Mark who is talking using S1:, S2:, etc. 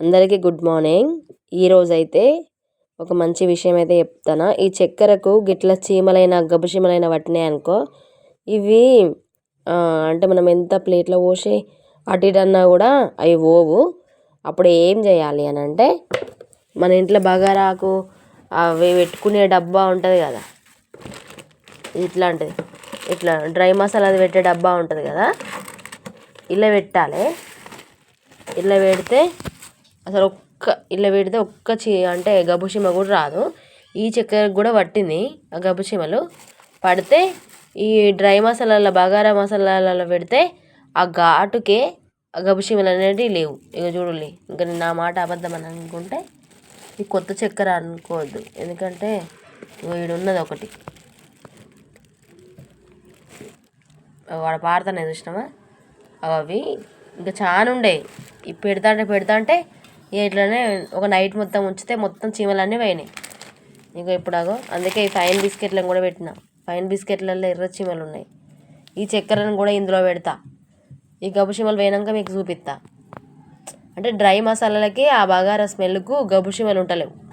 S1: అందరికీ good morning. ఈరోజైతే ఒక మంచి విషయం అయితే చెప్తాను. ఈ చక్కెరకు గిట్ల చీమలైన గబ్బు చీమలైన పట్టినాయి అనుకో ఇవి అంటే మనం ఎంత ప్లేట్లో పోసి అటు ఇటు అన్నా కూడా అవి పోవు. అప్పుడు ఏం చేయాలి అని అంటే మన ఇంట్లో బగారాకు అవి పెట్టుకునే డబ్బా ఉంటుంది కదా ఇట్లాంటిది. ఇట్లా డ్రై మసాలా అది పెట్టే డబ్బా ఉంటుంది కదా ఇలా పెట్టాలి. ఇలా పెడితే అసలు ఒక్క ఇలా పెడితే ఒక్క చీ అంటే గబ్బుచీమ కూడా రాదు. ఈ చక్కెరకు కూడా పట్టింది ఆ గబ్బుచీమలు పడితే ఈ డ్రై మసాలాల బగారా మసాలాలలో పెడితే ఆ ఘాటుకే ఆ గబ్బుచీమలు అనేటివి లేవు. ఇక చూడండి ఇంకా నేను నా మాట అబద్ధం అని అనుకుంటే ఈ కొత్త చక్కెర అనుకోవద్దు. ఎందుకంటే వీడు ఉన్నది ఒకటి. వాడు పాడుతానే చూసినావా? అవి ఇంకా చాలా ఉండే ఈ పెడతా అంటే పెడతా అంటే ఇట్లనే ఒక నైట్ మొత్తం ఉంచితే మొత్తం చీమలన్నీ పోయినాయి. ఇక ఇప్పుడు అందుకే ఈ ఫైన్ బిస్కెట్లను కూడా పెట్టిన. ఫైన్ బిస్కెట్లలో ఎర్ర చీమలు ఉన్నాయి. ఈ చక్కెరను కూడా ఇందులో పెడతా. ఈ గబ్బు చీమలు పోయినాక మీకు చూపిస్తా. అంటే డ్రై మసాలాలకి ఆ బగారా స్మెల్కు గబ్బు చీమలు ఉంటలేవు.